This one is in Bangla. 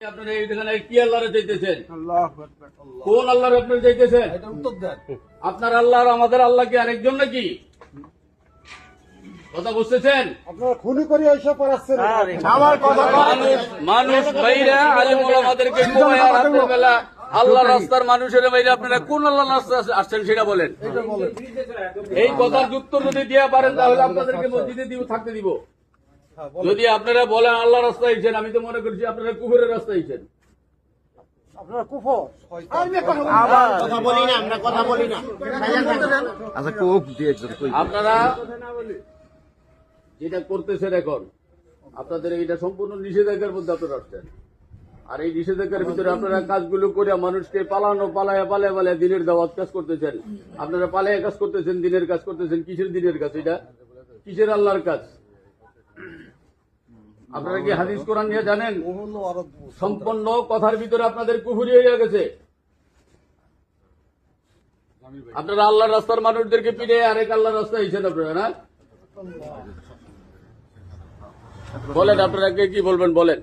আপনারা এখানে কি আল্লাহরে চাইতেছেন? কোন আল্লাহর আপনারা চাইতেছেন? আপনার আল্লাহ আমাদের আল্লাহ কি আরেকজন নাকি? কথা বুঝতেছেন? খুনি করে এইসব করাচ্ছেন মানুষ মানুষ বাইরা আলিম ওলামাদেরকে বেলা আল্লাহ রাস্তার মানুষের বাইরে আপনারা কোন আল্লাহ রাস্তা আসছেন সেটা বলেন। এই কথার যুক্ত যদি দেওয়া পারেন তাহলে আপনাদেরকে মসজিদে দিব থাকতে দিব। যদি আপনারা বলেন আল্লাহ রাস্তা আমি তো মনে করছি আপনারা কুকুরের রাস্তা আইছেন। আপনারা কুফর? কথা বলি না। আমরা কথা বলি না। আচ্ছা আপনারা যেটা করতেছেন এখন আপনাদের এটা সম্পূর্ণ নিষেধাজ্ঞার মধ্যে আপনারা আসছেন। আর এই নিষেধাজ্ঞার ভিতরে আপনারা কাজগুলো করে মানুষকে পালানো পালায় পালায় পালায় দিনের দাওয়াত কাজ করতেছেন। আপনারা পালায় কাজ করতেছেন দিনের কাজ করতেছেন কিসের দিনের কাজ এটা? কিসের আল্লাহর কাজ? আপনারা কি হাদিস কোরআন নিয়ে জানেন? সম্পন্ন কথার ভিতরে আপনাদের কুহুরি হয়ে গেছে। আপনারা আল্লাহর রাস্তার মানুষদেরকে পিড়ে আরেক আল্লাহ রাস্তা হয়েছেন আপনারা না? বলেন আপনারা কে কি বলবেন বলেন।